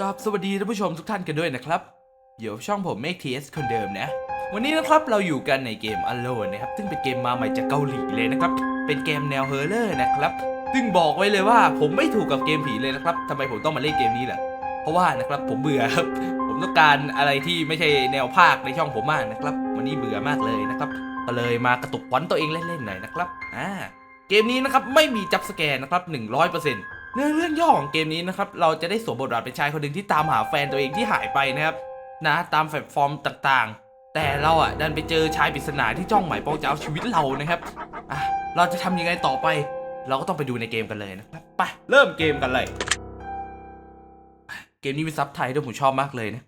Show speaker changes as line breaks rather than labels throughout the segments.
กับสวัสดีท่านผู้ชมทุกท่านกันด้วยนะครับอยู่กับช่องผม Make TS คนเดิมนะ วันนี้นะครับเราอยู่กันในเกม Alone นะครับ ซึ่งเป็นเกมมาใหม่จากเกาหลีเลยนะครับ เป็นเกมแนวเฮอร์เรอร์นะครับ ซึ่งบอกไว้เลยว่าผมไม่ถูกกับเกมผีเลยนะครับทำไมผมต้องมาเล่นเกมนี้ล่ะ เพราะว่านะครับผมเบื่อครับ ผมต้องการอะไรที่ไม่ใช่แนวภาคในช่องผมมากนะครับ วันนี้เบื่อมากเลยนะครับ ก็เลยมากระตุกขวัญตัวเองเล่นๆหน่อยนะครับ อ่า เกมนี้นะครับไม่มีจับสแกนนะครับ100%เนื้องเรื่องย่อของเกมนี้นะครับเราจะได้สวมบทบาทเป็นชายคนหนึ่งที่ตามหาแฟนตัวเองที่หายไปนะครับนะตามแพลตฟอร์มต่างๆ แต่เราอะดันไปเจอชายปริศนาที่จ้องหมายปองจะเอาชีวิตเรานะครับอะเราจะทำยังไงต่อไป เราก็ต้องไปดูในเกมกันเลยนะครับไปเริ่มเกมกันเลย เกมนี้มีซับไทยด้วยผมชอบมากเลยนะ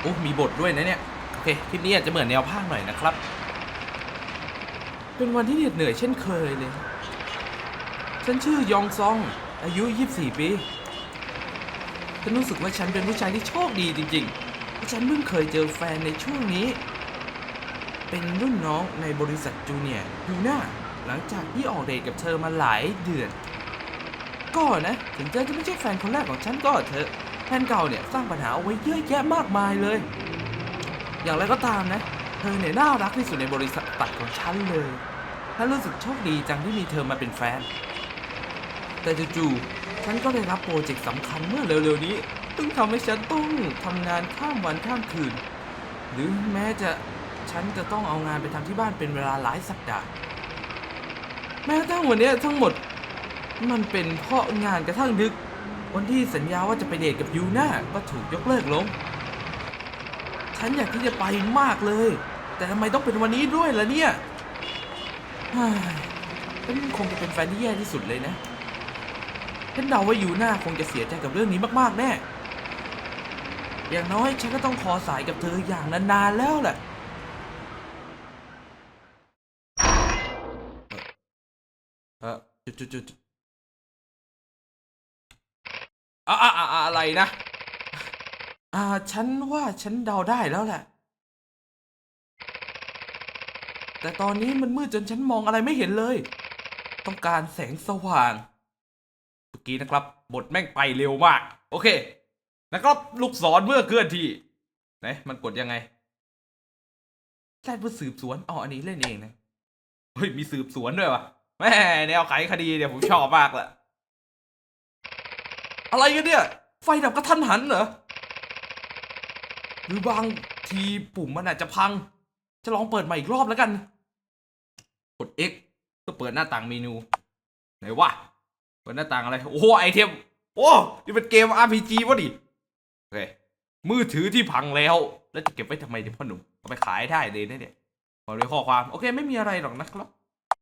โอ้มีบทด้วยนะเนี่ยโอเคคลิปนี้อาจจะเหมือนแนวภาคหน่อยนะครับ เป็นวันที่เหน็ดเหนื่อยเช่นเคยเลย ฉันชื่อยองซอง อายุ 24 ปี ฉันรู้สึกว่าฉันเป็นผู้ชายที่โชคดีจริงๆเพราะฉันเพิ่งเคยเจอแฟนในช่วงนี้ เป็นรุ่นน้องในบริษัทจูเนียร์ยูน่าหลังจากที่ออกเดทกับเธอมาหลายเดือน ก็นะ ถึงเธอจะไม่ใช่แฟนคนแรกของฉันก็เถอะ แฟนเก่าเนี่ยสร้างปัญหาเอาไว้เยอะแยะมากมายเลย อย่างไรก็ตามนะ เธอเนี่ยน่ารักที่สุดในบริษัทตัดของฉันเลย ฉันรู้สึกโชคดีจังที่มีเธอมาเป็นแฟน แต่จู่ๆฉันก็ได้รับโปรเจกต์สำคัญเมื่อเร็วๆนี้ซึ่งทำให้ฉันต้องทำงานข้ามวันข้ามคืน หรือแม้จะฉันจะต้องเอางานไปทำที่บ้านเป็นเวลาหลายสัปดาห์ แม้กระทั่งวันนี้ทั้งหมดมันเป็นเพราะงานกระทั่งดึก วันที่สัญญาว่าจะไปเดทกับยูน่าก็ถูกยกเลิกลง ฉันอยากที่จะไปมากเลย แต่ทำไมต้องเป็นวันนี้ด้วยล่ะเนี่ย ฉันคงจะเป็นแฟนที่แย่ที่สุดเลยนะ ฉันเดาว่ายูน่าคงจะเสียใจกับเรื่องนี้มากๆแน่ อย่างน้อยฉันก็ต้องขอสายกับเธออย่างนานๆแล้วแหละ เออจุดจุดจุดอะอะอะไรนะ อ่า ฉันว่าฉันเดาได้แล้วแหละ แต่ตอนนี้มันมืดจนฉันมองอะไรไม่เห็นเลย ต้องการแสงสว่างเมื่อกี้นะครับ บทแม่งไปเร็วมาก โอเค นะครับลูกศรเมื่อเคลื่อนที่ไหนมันกดยังไงแค่เพื่อสืบสวนอ๋ออันนี้เล่นเองนะเฮ้ยมีสืบสวนด้วยวะแม่แนวไขคดีเนี่ยผมชอบมากแหละอะไรกันเนี่ย ไฟดับกระทันหันเหรอหรือบางทีปุ่มมันอาจจะพัง จะลองเปิดใหม่อีกรอบแล้วกัน ด X เพื่อเปิดหน้าต่างเมนู ไหนวะ เปิดหน้าต่างอะไร โอ้โหไอเทม โอ้นี่เป็นเกม RPG วะดิ โอเค มือถือที่พังแล้ว แล้วจะเก็บไว้ทำไมเนี่ยพ่อหนุ่ม เอาไปขายได้เลยนะเนี่ยขอเลยข้อความ โอเค ไม่มีอะไรหรอกนะครับ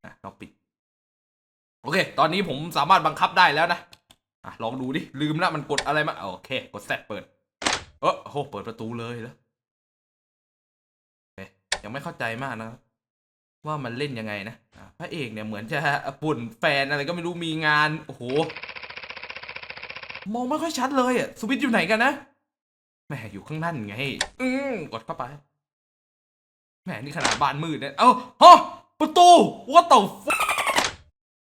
อะเราปิด โอเค ตอนนี้ผมสามารถบังคับได้แล้วนะ อะ ลองดูดิ ลืมแล้วมันกดอะไรมา โอเค กดแซดเปิด เออโห เปิดประตูเลยแล้วยังไม่เข้าใจมากนะ ว่ามันเล่นยังไงนะอะพระเอกเนี่ยเหมือนจะปุ่นแฟนอะไรก็ไม่รู้มีงาน โอ้โห มองไม่ค่อยชัดเลยอะสวิตช์อยู่ไหนกันนะแหมอยู่ข้างนั่นไง อืมกดเข้าไปแหมนี่ขนาดบ้านมืดเนี่ยเอ้าฮะประตู what the fuck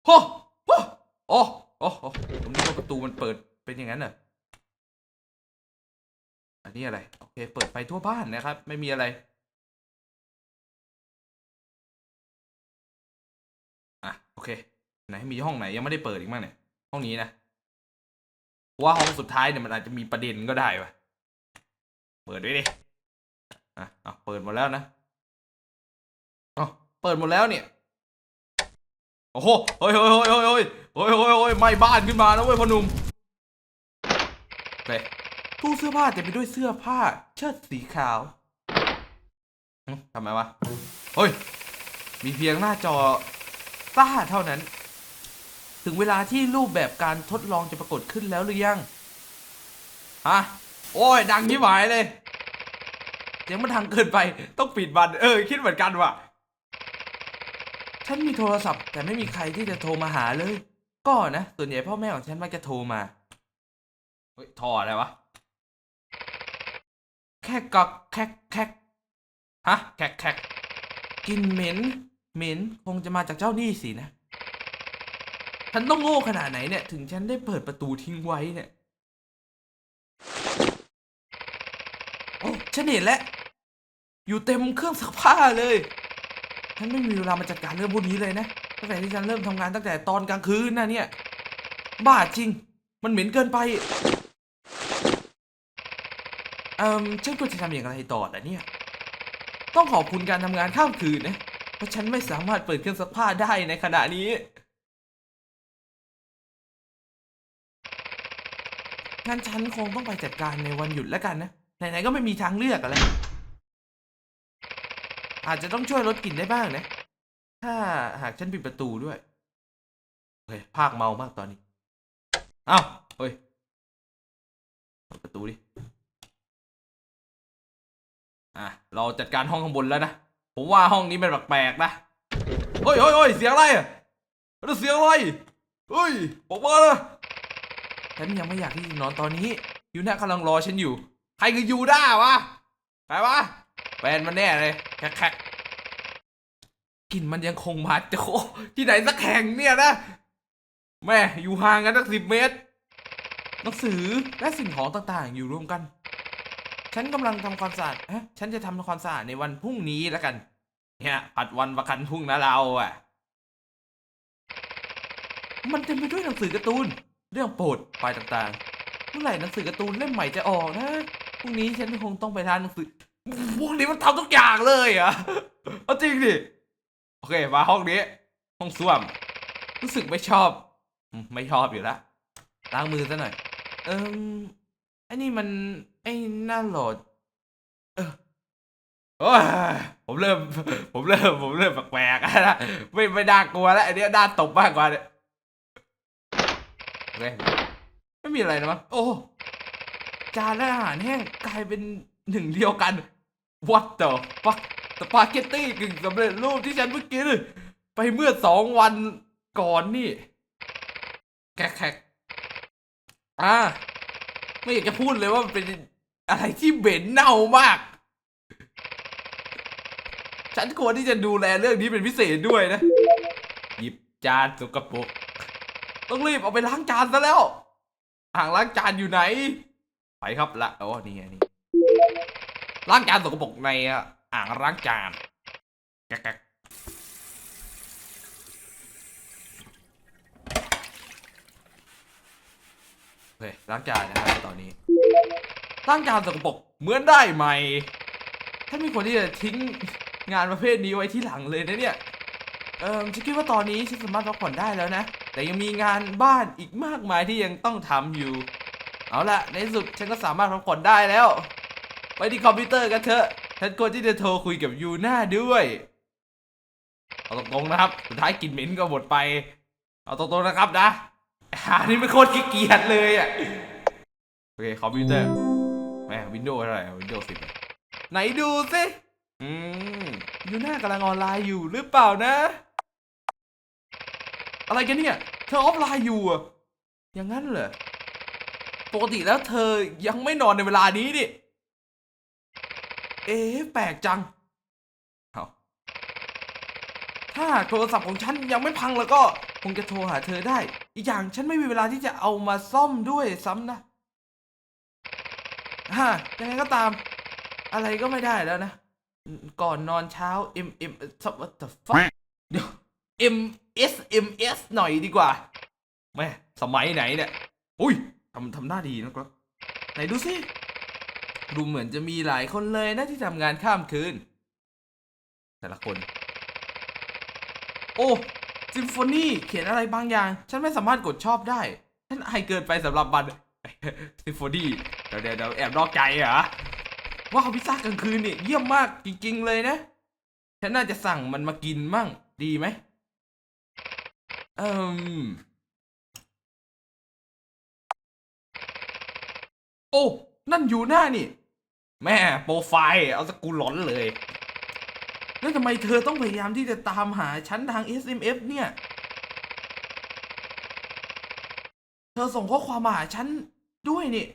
ฮะฮะอ๋ออ๋ออ๋อผมนึกว่าประตูมันเปิดเป็นอย่างนั้นเหรออันนี้อะไร โอเค เปิดไฟทั่วบ้านนะครับ ไม่มีอะไร โอเคไหนมีห้องไหนยังไม่ได้เปิดอีกมั้งเนี่ย ห้องนี้นะว่าห้องสุดท้ายเนี่ยมันอาจจะมีประเด็นก็ได้วะเปิดด้วยดิอะอะเปิดหมดแล้วนะอ๋อเปิดหมดแล้วเนี่ยโอ้โหเฮ้ยเฮ้ยเฮ้ยเฮ้ยเฮ้ยเฮ้ยเฮ้ยเฮ้ยไหม้บ้านขึ้นมาแล้วเว้ยพนุ่มโอเคตู้เสื้อผ้าเต็มไปด้วยเสื้อผ้า เชิ้ตสีขาวทำไมวะเฮ้ยมีเพียงหน้าจอ ซ่าเท่านั้น ถึงเวลาที่รูปแบบการทดลองจะปรากฏขึ้นแล้วหรือยังฮะโอ้ยดังยิ่หายเลยเสียงมันดังเกินไปต้องปิดบันเออ คิดเหมือนกันว่ะ ฉันมีโทรศัพท์ แต่ไม่มีใครที่จะโทรมาหาเลย ก็นะส่วนใหญ่พ่อแม่ของฉันมักจะโทรมาเฮ้ยทรอะไรวะแค่กอกแคกแคกฮะแคกแคกกินเหม็น เหม็นคงจะมาจากเจ้านี่สินะ ฉันต้องโง่ขนาดไหนเนี่ย ถึงฉันได้เปิดประตูทิ้งไว้เนี่ย โอ้ฉันเห็นแล้ว อยู่เต็มเครื่องซักผ้าเลย ฉันไม่มีเวลามาจัดการเรื่องพวกนี้เลยนะ ตั้งแต่ที่ฉันเริ่มทำงานตั้งแต่ตอนกลางคืนนะเนี่ย บ้าจริง มันเหม็นเกินไป เอ่อ ฉันควรจะทำอย่างไรต่อแต่เนี่ย ต้องขอบคุณการทำงานข้ามคืนนะ เพราะฉันไม่สามารถเปิดเครื่องซักผ้าได้ในขณะนี้ งั้นฉันคงต้องไปจัดการในวันหยุดแล้วกันนะ ไหนๆก็ไม่มีทางเลือกอะไร อาจจะต้องช่วยลดกลิ่นได้บ้างนะ ถ้าหากฉันปิดประตูด้วยเฮ้ยภาคเมามากตอนนี้เอ้าเฮ้ยปิดประตูดิ อะ เราจัดการห้องข้างบนแล้วนะ ผมว่าห้องนี้มันแปลกๆนะเฮ้ยเฮ้ยเฮ้ยเสียงอะไรอะเสียงอะไรเฮ้ยบอกมาเลยฉันยังไม่อยากที่จะนอนตอนนี้ยูน่ากำลังรอฉันอยู่ ใครคือยูด้าวะใครวะแฟนมันแน่เลยแคกกลิ่นมันยังคงมาโจที่ไหนสักแห่งเนี่ยนะ แม่อยู่ห่างกันตั้งสิบเมตรหนังสือและสิ่งของต่างๆ อยู่รวมกัน ฉันกำลังทำความสะอาดฮะฉันจะทำความสะอาดในวันพรุ่งนี้แล้วกัน เนี่ยผัดวันประกันพรุ่งนะเราอะ มันเต็มไปด้วยหนังสือการ์ตูน เรื่องโปรดไฟล์ต่างๆ เมื่อไหร่หนังสือการ์ตูนเล่มใหม่จะออกนะพรุ่งนี้ฉันคงต้องไปร้านหนังสือพวกนี้มันทำทุกอย่างเลยอะเอาจริงดิโอเคมาห้องนี้ ห้องส้วม รู้สึกไม่ชอบ ไม่ชอบอยู่แล้วล้างมือซะหน่อย เอิมไอ้นี่มันไอ้หน้าหลอดเออโอ้ย ผมเริ่ม ผมเริ่ม ผมเริ่มแปลกๆนะไม่ไม่น่ากลัวแล้วอันนี้น่าตบมากกว่าเนี่ยโอเคไม่มีอะไรนะมั้งโอ้จานและอาหารแห้งกลายเป็นหนึ่งเดียวกัน What the fuck สปาเกตตี้กึ่งสำเร็จรูปที่ฉันเพิ่งกินไปเมื่อสองวันก่อนนี่แขกๆอ่าไม่อยากจะพูดเลยว่ามันเป็นอะไรที่เหม็นเน่ามาก ฉันควรที่จะดูแลเรื่องนี้เป็นพิเศษด้วยนะ หยิบจานสกปรกต้องรีบเอาไปล้างจานซะแล้วอ่างล้างจานอยู่ไหน ไปครับละโอ้นี่ไงนี่ล้างจานสกปรกในอ่างล้างจานแกะๆเฮ้ยล้างจานนะครับตอนนี้ล้างจานสกปรกเหมือนได้ใหม่ถ้ามีคนที่จะทิ้ง งานประเภทนี้ไว้ที่หลังเลยนะเนี่ย เออฉันคิดว่าตอนนี้ฉันสามารถพักผ่อนได้แล้วนะ แต่ยังมีงานบ้านอีกมากมายที่ยังต้องทำอยู่ เอาละในสุดฉันก็สามารถพักผ่อนได้แล้ว ไปที่คอมพิวเตอร์กันเถอะ ฉันควรที่จะโทรคุยกับยูน่าด้วยเอาตรงๆนะครับ สุดท้ายกินเหม็นก็หมดไป เอาตรงๆนะครับนะอันนี้เป็นโคตรขี้เกียจเลยอะ โอเคคอมพิวเตอร์แหมวินโดว์เท่าไรวินโดว์สิบไหนดูสิ อืม ยูน่ากำลังออนไลน์อยู่หรือเปล่านะ อะไรกันเนี่ย เธอออฟไลน์อยู่อะอย่างนั้นเหรอ ปกติแล้วเธอยังไม่นอนในเวลานี้นี่เอ๊ะแปลกจังเอาถ้าโทรศัพท์ของฉันยังไม่พังแล้วก็ คงจะโทรหาเธอได้ อีกอย่างฉันไม่มีเวลาที่จะเอามาซ่อมด้วยซ้ำนะฮะยังไงก็ตาม อะไรก็ไม่ได้แล้วนะ ก่อนนอนเช้า M M what the fuck เดี๋ยว M S M S หน่อยดีกว่าแม่สมัยไหนเนี่ยอุ้ยทำทำหน้าดีนะครับ ไหนดูสิดูเหมือนจะมีหลายคนเลยนะที่ทำงานข้ามคืน แต่ละคน โอ้ซิมโฟนีเขียนอะไรบางอย่าง ฉันไม่สามารถกดชอบได้ ฉันไอเกินไปสำหรับมันซิมโฟนีเดี๋ยวเดี๋ยวเดี๋ยวแอบนอกใจเหรอ ว้าวพิซซ่ากลางคืนนี่เยี่ยมมากจริงๆเลยนะ ฉันน่าจะสั่งมันมากินมั่ง ดีไหมเอืมโอ้ นั่นอยู่หน้านี่ แม่โปรไฟล์ เอาสกูหลอนเลย แล้วทำไมเธอต้องพยายามที่จะตามหาฉันทาง SMS เนี่ย เธอส่งข้อความมาหาฉันด้วยนี่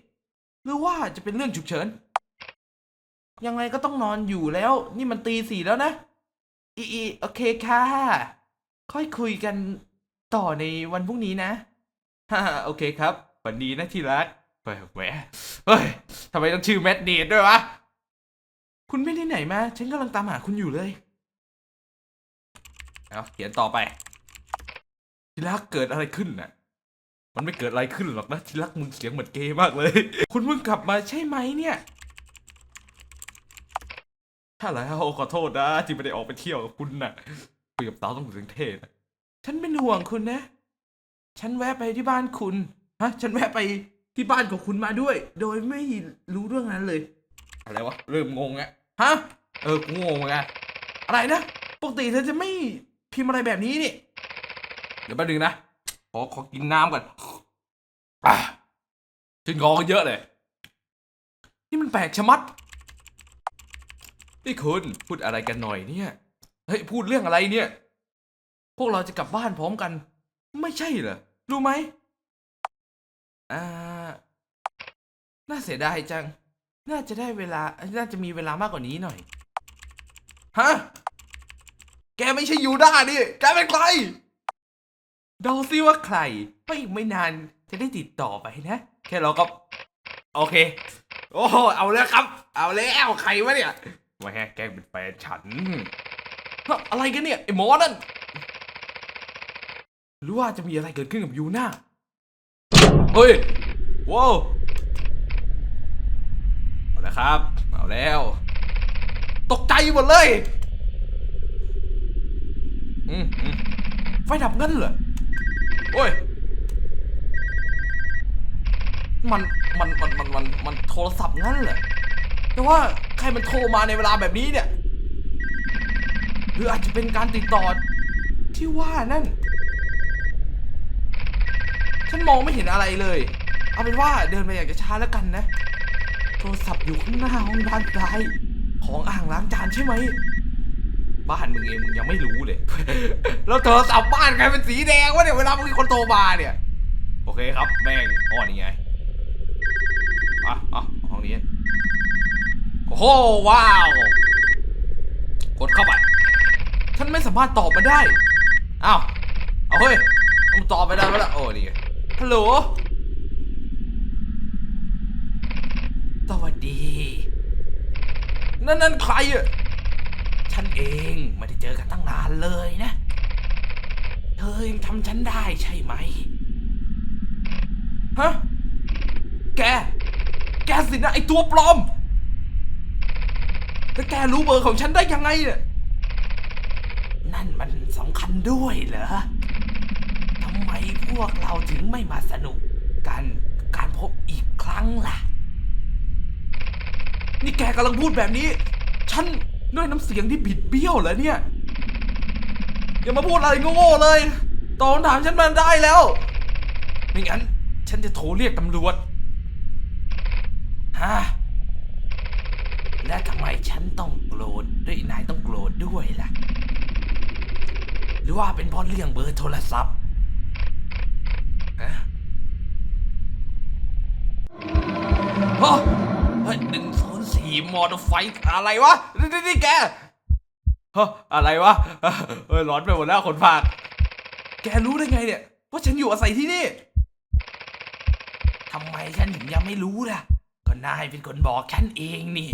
หรือว่าจะเป็นเรื่องฉุกเฉิน ยังไงก็ต้องนอนอยู่แล้ว นี่มันตีสี่แล้วนะ อีอีโอเคค่ะ ค่อยคุยกันต่อในวันพรุ่งนี้นะฮ่าโอเคครับวันดีนะที่รักแหมเฮ้ยทำไมต้องชื่อแมดเนดด้วยวะ คุณไม่ได้ไหนมา ฉันกำลังตามหาคุณอยู่เลย เอาเขียนต่อไป ที่รักเกิดอะไรขึ้นน่ะ มันไม่เกิดอะไรขึ้นหรอกนะที่รักมึงเสียงเหมือนเกย์มากเลย คุณเพิ่งกลับมาใช่ไหมเนี่ย ถ้าแล้วขอโทษนะที่ไม่ได้ออกไปเที่ยวกับคุณน่ะคุยกับสาต้องถึงเทศนะฉันเป็นห่วงคุณนะ ฉันแวะไปที่บ้านคุณฮะฉันแวะไปที่บ้านของคุณมาด้วย โดยไม่รู้เรื่องนั้นเลย อะไรวะเริ่มงงอะฮะเออกูงงเหมือนกันอะไรนะปกติเธอจะไม่พิมพ์อะไรแบบนี้นี่เดี๋ยวแป๊บนึงนะขอขอกินน้ำก่อนอะขึ้นงอเยอะเลย นี่มันแปลกชะมัด นี่คุณพูดอะไรกันหน่อยเนี่ยเฮ้ยพูดเรื่องอะไรเนี่ย พวกเราจะกลับบ้านพร้อมกัน ไม่ใช่เหรอรู้ไหมอ่าน่าเสียดายจัง น่าจะได้เวลา น่าจะมีเวลามากกว่านี้หน่อย ฮะ แกไม่ใช่ยูด้านี่แกเป็นใครเดาซิว่าใครเพราะอีกไม่นานจะได้ติดต่อไปนะ แค่เราก็ โอเค โอ้เอาแล้วครับ เอาแล้วใครวะเนี่ย มาแฮกแกล้งเป็นแฟนฉัน อะไรกันเนี่ย ไอ้หมอนั่น หรือว่าจะมีอะไรเกิดขึ้นกับยูน่าเฮ้ย ว้าวเอาแล้วครับ เอาแล้ว ตกใจหมดเลยอืมอืมไฟดับงั้นเหรอ โอ้ย มัน มัน มัน มัน มัน มันโทรศัพท์งั้นเหรอ แต่ว่า ครมันโทรมาในเวลาแบบนี้เนี่ย หรืออาจจะเป็นการติดต่อที่ว่านั่น ฉันมองไม่เห็นอะไรเลย เอาเป็นว่าเดินไปอยากจะช้าแล้วกันนะ โทรศัพท์อยู่ข้างหน้าห้องด้านซ้ายของอ่างล้างจานใช่ไหม บ้านมึงเองมึงยังไม่รู้เลย แล้วโทรศัพท์บ้านใครเป็นสีแดงวะเนี่ยเวลามึงมีคนโทรมาเนี่ย โอเคครับแม่งอ้อนี่ไงอะอะ โอ้ว้าว กดเข้าไปฉันไม่สามารถตอบมาได้ อ้าว เอาเฮ้ยมึงตอบไปได้ไหมล่ะโอ้นี่ฮัลโหล สวัสดี นั่นนั่นใครอะฉันเองไม่ได้เจอกันตั้งนานเลยนะ เธอยังจำฉันได้ใช่ไหม ฮะ แก แกสินะไอตัวปลอม แต่แกรู้เบอร์ของฉันได้ยังไงเนี่ยนั่นมันสำคัญด้วยเหรอทำไมพวกเราถึงไม่มาสนุกกันการพบอีกครั้งล่ะ นี่แกกำลังพูดแบบนี้ ฉันด้วยน้ำเสียงที่บิดเบี้ยวเหรอเนี่ย อย่ามาพูดอะไรโง่ๆเลยตอบคำถามฉันมาได้แล้ว ไม่งั้น ฉันจะโทรเรียกตำรวจฮะทำไมฉันต้องโกรธด้วยนายต้องโกรธ ด้วยล่ะ หรือว่าเป็นเพราะเรื่องเบอร์โทรศัพท์ฮะฮะเฮ้ยหนึ่งศูนย์สี่มอเตอร์ไฟอะไรวะนี่นี่นี่แกฮะอะไรวะเฮ้ยร้อนไปหมดแล้วคนฝาก แกรู้ได้ไงเนี่ยว่าฉันอยู่อาศัยที่นี่ทำไมฉันถึงยังไม่รู้ล่ะ ก็นายเป็นคนบอกฉันเองนี่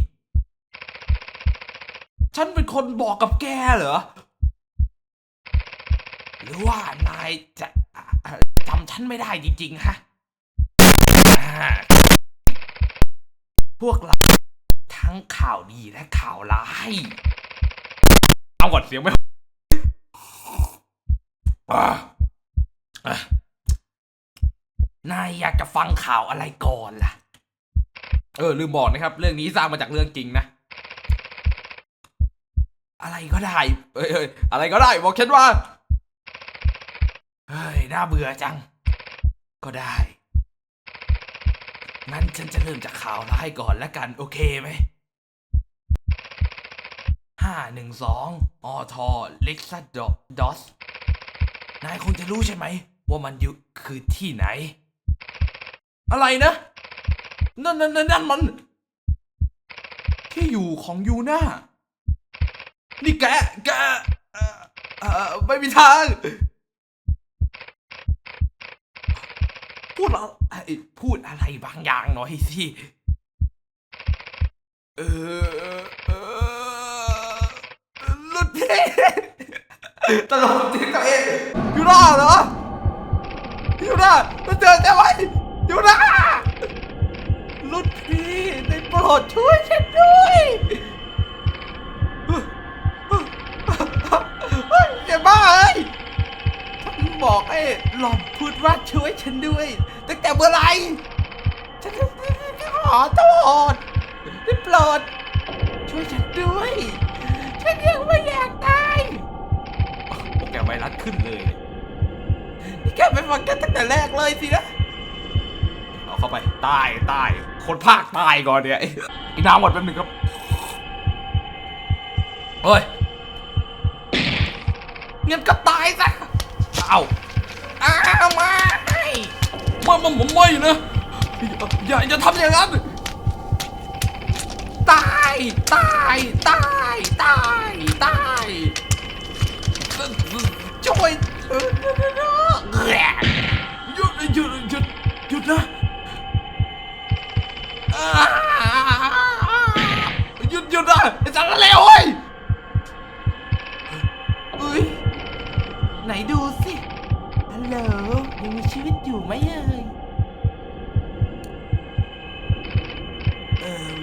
ฉันเป็นคนบอกกับแกเหรอ หรือว่านายจะจำฉันไม่ได้จริงๆฮะ พวกเราทั้งข่าวดีและข่าวร้าย เอาก่อนเสียงไม่นายอยากจะฟังข่าวอะไรก่อนล่ะ เออ ลืมบอกนะครับ เรื่องนี้สร้างมาจากเรื่องจริงนะ อะไรก็ได้เอ้ยเอ้ยอะไรก็ได้บอกฉันว่า เฮ้ย น่าเบื่อจัง ก็ได้ งั้นฉันจะเริ่มจากข่าวร้ายก่อนแล้วกัน โอเคไหม ห้าหนึ่งสองอทเล็กซัดดอส นายคงจะรู้ใช่ไหม ว่ามันอยู่คือที่ไหน อะไรนะ นั่นนั่นนั่นมัน ที่อยู่ของยูน่า นี่แกแกเอ่อเอ่อไม่มีทาง พูดอะไรพูดอะไรบางอย่างหน่อยสิ เออเออรุ่นพี่ตลกจริงตัวเองอยู่หน้าเหรออยู่หน้าเราเจอใช่ไหมอยู่หน้ารุ่นพี่ได้โปรดช่วยฉันด้วย เฮ้ยอย่าบ้าเอ้ยฉันบอกไอ้หลอนพูดว่าช่วยฉันด้วย ตั้งแต่เมื่อไหร่ฉันขอโทษได้โปรดช่วยฉันด้วย ฉันยังไม่อยากตายโปรแกรมไวรัสขึ้นเลย นี่แกไปฟังกันตั้งแต่แรกเลยสินะ เอาเข้าไปตายตายคนภาคตายก่อนเนี่ยไอ้ไอ้น้ำหมดแป๊บนึงครับเฮ้ยเงินก็ตายซะเอาอ้าวมาไม่ไม่ไม่ไม่นะอย่าอย่าทำอย่างนั้นตายตายตายตายตายช่วยเออหยุดหยุดหยุดหยุดนะอ่าหยุดหยุดนะไอ้สัตว์เลวเฮ้ย ไหนดูสิฮัลโหลยังมีชีวิตอยู่ไหมเอ่ยเอ่ม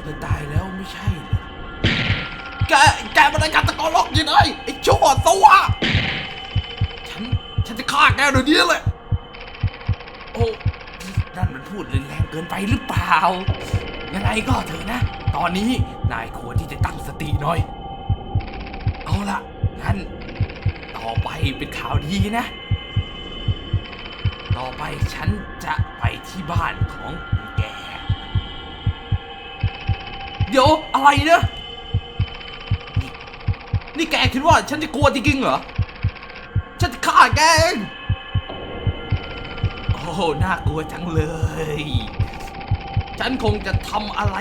เธอตายแล้วไม่ใช่เหรอแกแกมันรายการตะกอนล็อกยังไงไอ้ชั่วสวะฉันฉันจะฆ่าแกเดี๋ยวนี้เลยโอ้นั่นมันพูดแรงเกินไปหรือเปล่า ยังไงก็เถอะนะ ตอนนี้นายควรที่จะตั้งสติหน่อย เอาล่ะ งั้นต่อไปเป็นข่าวดีนะ ต่อไปฉันจะไปที่บ้านของแก เดี๋ยวอะไรเนี่ยนี่นี่แกคิดว่าฉันจะกลัวจริงๆเหรอ ฉันจะฆ่าแกเองโอ้หน่ากลัวจังเลย ฉันคงจะทำอะไร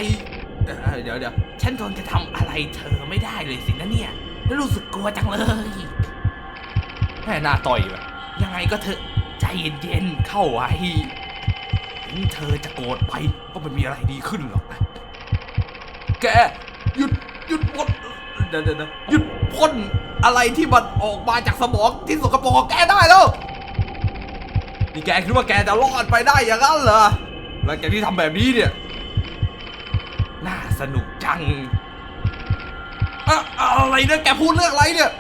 เดี๋ยวเดี๋ยวฉันคงจะทำอะไรเธอไม่ได้เลยสินะเนี่ย รู้สึกกลัวจังเลย แม่น่าต่อยแบบยังไงก็เถอะใจเย็นๆเข้าไว้ถึงเธอจะโกรธไปก็ไม่มีอะไรดีขึ้นหรอกนะแกหยุดหยุดพ่นเดี๋ยวเดี๋ยวเดี๋ยวหยุดพ่นอะไรที่มันออกมาจากสมองที่สกปรกของแกได้แล้วนี่แกคิดว่าแกจะรอดไปได้อย่างนั้นเหรอหลังจากที่ทำแบบนี้เนี่ย น่าสนุกจัง อะไรเนี่ยแกพูดเรื่องอะไรเนี่ย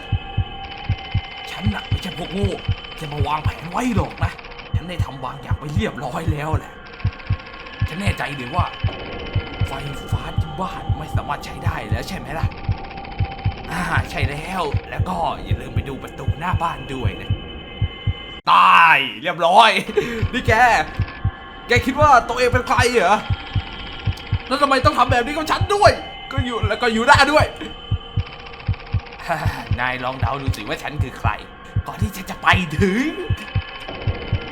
ฉันน่ะไม่ใช่พวกโง่จะมาวางแผนไว้หรอกนะ ฉันได้ทำบางอย่างไปเรียบร้อยแล้วแหละ ฉันแน่ใจเลยว่า ไฟฟ้าที่บ้านไม่สามารถใช้ได้แล้วใช่ไหมล่ะ อ่าใช่แล้ว แล้วก็อย่าลืมไปดูประตูหน้าบ้านด้วยนะ ตายเรียบร้อย นี่แก แกคิดว่าตัวเองเป็นใครเหรอ แล้วทำไมต้องทำแบบนี้กับฉันด้วย ก็อยู่แล้วก็อยู่ได้ด้วย นายลองเดาดูสิว่าฉันคือใคร ก่อนที่ฉันจะไปถึง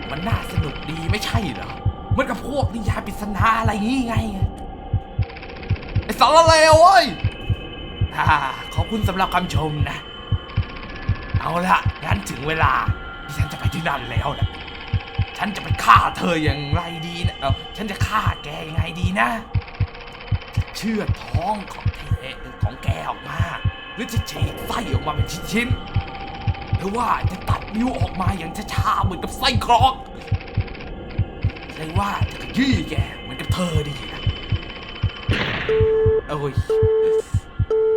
มันน่าสนุกดีไม่ใช่เหรอเหมันกับพวกนิยายปริศนาอะไรงี้ไง ไอ้สารเลวเว้ยฮ่าขอบคุณสำหรับคำชมนะ เอาละงั้นถึงเวลาที่ฉันจะไปที่นั่นแล้วนะฉันจะไปฆ่าเธออย่างไรดีนะเออฉันจะฆ่าแกยังไงดีนะ จะเชื่อท้องของเธอของแกออกมา หรือจะฉีกไส้ออกมาเป็นชิ้นๆหรือว่าจะตัดนิ้วออกมาอย่างช้าๆเหมือนกับไส้กรอกหรือว่าจะขยี้แกเหมือนกับเธอดีนะโอ้ย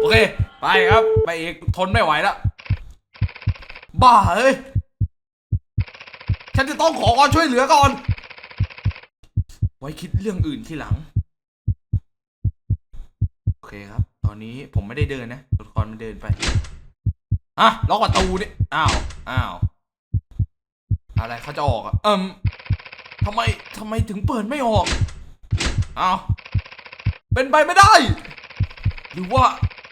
โอเค ไปครับ ไปอีกทนไม่ไหวแล้วบ้าเอ้ยฉันจะต้องขอความช่วยเหลือก่อน ไว้คิดเรื่องอื่นทีหลัง โอเคครับ ตอนนี้ผมไม่ได้เดินนะตัวละครมันเดินไปอะล็อกประตูนี่อ้าวอ้าวอะไรเขาจะออกอะเอิมทำไมทำไมถึงเปิดไม่ออกอ้าวเป็นไปไม่ได้ หรือว่า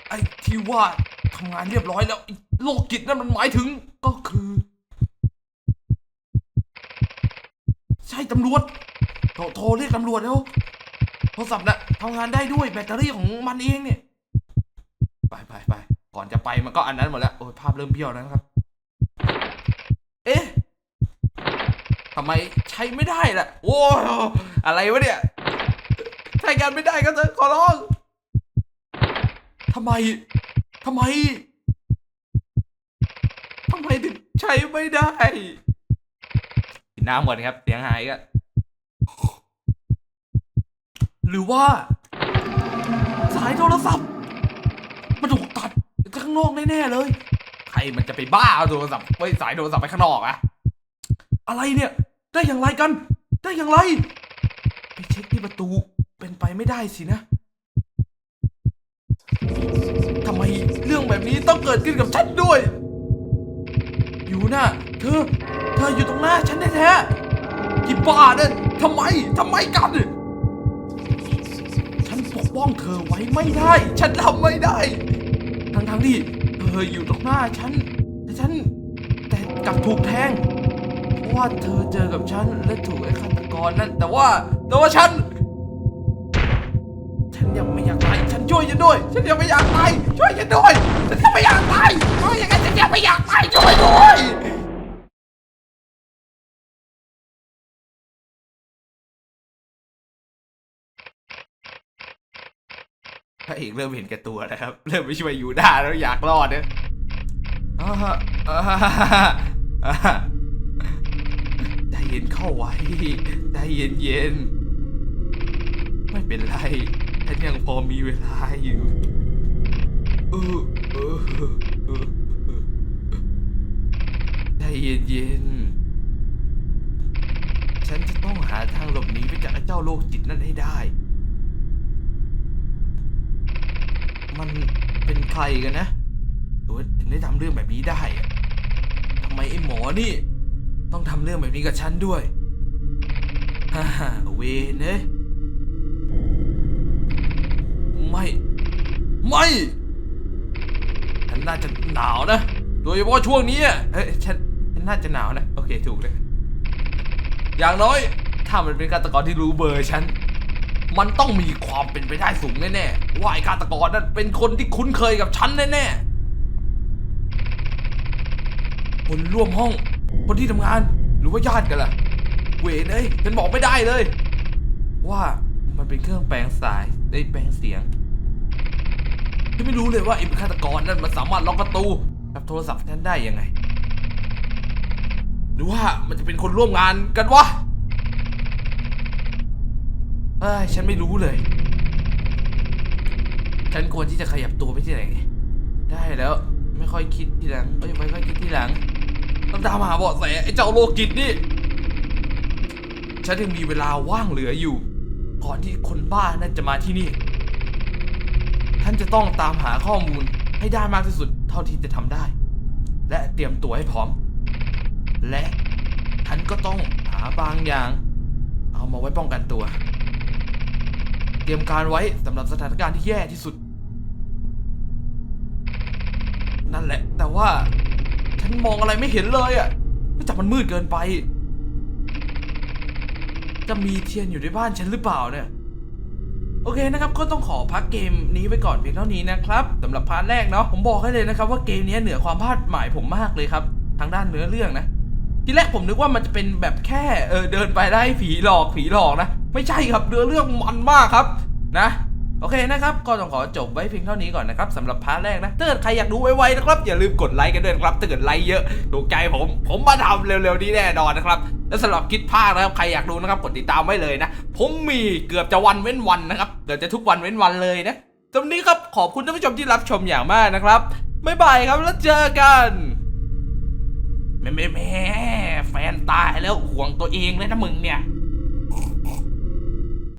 ไอ้ที่ว่าทำงานเรียบร้อยแล้วโรคจิตนั่นมันหมายถึงก็คือ ใช่ตำรวจโทรโทรเรียกตำรวจแล้วโทรศัพท์นะทำงานได้ด้วยแบตเตอรี่ของมันเองเนี่ย ไปไปไปก่อนจะไปมันก็อันนั้นหมดแล้วโอ้ยภาพเริ่มเบี้ยวแล้วนะครับ เอ๊ะทำไมใช้ไม่ได้ล่ะ โอ้ยอะไรวะเนี่ย ใช้กันไม่ได้ก็เถอะขอร้องทำไมทำไมทำไมถึงใช้ไม่ได้กินน้ำก่อนครับเสียงหายก็หรือว่า สายโทรศัพท์ มันถูกตัดจากข้างนอกแน่ๆเลย ใครมันจะไปบ้าเอาโทรศัพท์ไว้สายโทรศัพท์ไปข้างนอกอะอะไรเนี่ย ได้อย่างไรกัน ได้อย่างไร ไปเช็คที่ประตูเป็นไปไม่ได้สินะทำไมเรื่องแบบนี้ต้องเกิดขึ้นกับฉันด้วย อยู่นะเธอ เธออยู่ตรงหน้าฉันแท้ๆกี่บ้าเนี่ยทำไมทำไมกันฉัน ป้องเธอไว้ไม่ได้ ฉันทำไม่ได้ ทั้งทั้งๆที่เธออยู่ตรงหน้าฉัน แต่ฉันแต่กลับถูกแทง เพราะว่าเธอเจอกับฉันและถูกไอ้ฆาตกรนั่น แต่ว่าแต่ว่าฉัน ฉันยังไม่อยากตาย ฉันช่วยฉันด้วย ฉันยังไม่อยากตาย ช่วยฉันด้วย ฉันยังไม่อยากตายช่วยยังไงฉันยังไม่อยากตายช่วยด้วย พระเอกเริ่มเห็นแก่ตัวนะครับ เริ่มไม่ช่วยยูด้าแล้วอยากรอดเนี่ยใจเย็นเข้าไว้ใจเย็นเย็นๆไม่เป็นไรฉันยังพอมีเวลาอยู่เออเออเออเออใจเย็นเย็นๆฉันจะต้องหาทางหลบหนีไปจากเจ้าโรคจิตนั่นให้ได้ มันเป็นใครกันนะตัวถึงได้ทำเรื่องแบบนี้ได้ทำไมไอ้หมอนี่ ต้องทำเรื่องแบบนี้กับฉันด้วยฮ่าฮ่าเวเอ้ยไม่ ไม่ฉันน่าจะหนาวนะ โดยเฉพาะช่วงนี้เอ้ยฉันฉันน่าจะหนาวนะ โอเคถูกเลย อย่างน้อย ถ้ามันเป็นฆาตกรที่รู้เบอร์ฉัน มันต้องมีความเป็นไปได้สูงแน่ๆว่าไอ้ฆาตกรนั้นเป็นคนที่คุ้นเคยกับฉันแน่ๆคนร่วมห้อง คนที่ทำงานหรือว่าญาติกันล่ะ เวนเอ้ยฉันบอกไม่ได้เลย ว่ามันเป็นเครื่องแปลงสายได้แปลงเสียงฉันไม่รู้เลยว่าไอ้ฆาตกรนั้นมันสามารถล็อกประตูกับโทรศัพท์ฉันได้ยังไง หรือว่ามันจะเป็นคนร่วมงานกันวะ เอ้ยฉันไม่รู้เลย ฉันควรที่จะขยับตัวไปที่ไหน ได้แล้วไม่ค่อยคิดทีหลังเอ้ยไม่ค่อยคิดทีหลังต้องตามหาเบาะแสไอ้เจ้าโลกิตนี่ ฉันยังมีเวลาว่างเหลืออยู่ ก่อนที่คนบ้านั่นจะมาที่นี่ ท่านจะต้องตามหาข้อมูลให้ได้มากที่สุดเท่าที่จะทำได้ และเตรียมตัวให้พร้อม และท่านก็ต้องหาบางอย่าง เอามาไว้ป้องกันตัว เตรียมการไว้สำหรับสถานการณ์ที่แย่ที่สุด นั่นแหละ แต่ว่า ฉันมองอะไรไม่เห็นเลยอะ่ะเนื่จากมันมืดเกินไป จะมีเทียนอยู่ในบ้านฉันหรือเปล่าเนี่ยโอเคนะครับก็ต้องขอพักเกมนี้ไปก่อนเพียงเท่านี้นะครับสำหรับพาร์ทแรกเนาะผมบอกให้เลยนะครับว่าเกมนี้เหนือความคาดหมายผมมากเลยครับ ทางด้านเนื้อเรื่องนะ ทีแรกผมนึกว่ามันจะเป็นแบบแค่เออเดินไปได้ผีหลอกผีหลอกนะ ไม่ใช่ครับเนื้อเรื่องมันมากครับนะโอเคนะครับก็ต้องขอจบไว้เพียงเท่านี้ก่อนนะครับสำหรับพาร์ทแรกนะถ้าเกิดใครอยากดูไวๆนะครับ อย่าลืมกดไลค์กันด้วยนะครับถ้าเกิดไลค์เยอะถูกใจผม ผมมาทำเร็วๆนี้แน่นอนนะครับ และสำหรับคิดภาคนะครับใครอยากดูนะครับกดติดตามไว้เลยนะ ผมมีเกือบจะวันเว้นวันนะครับเกือบจะทุกวันเว้นวันเลยนะตรงนี้ครับขอบคุณท่านผู้ชมที่รับชมอย่างมากนะครับบ๊ายบายครับแล้วเจอกันแม่แม่แม่แฟนตายแล้วห่วงตัวเองเลยนะมึงเนี่ย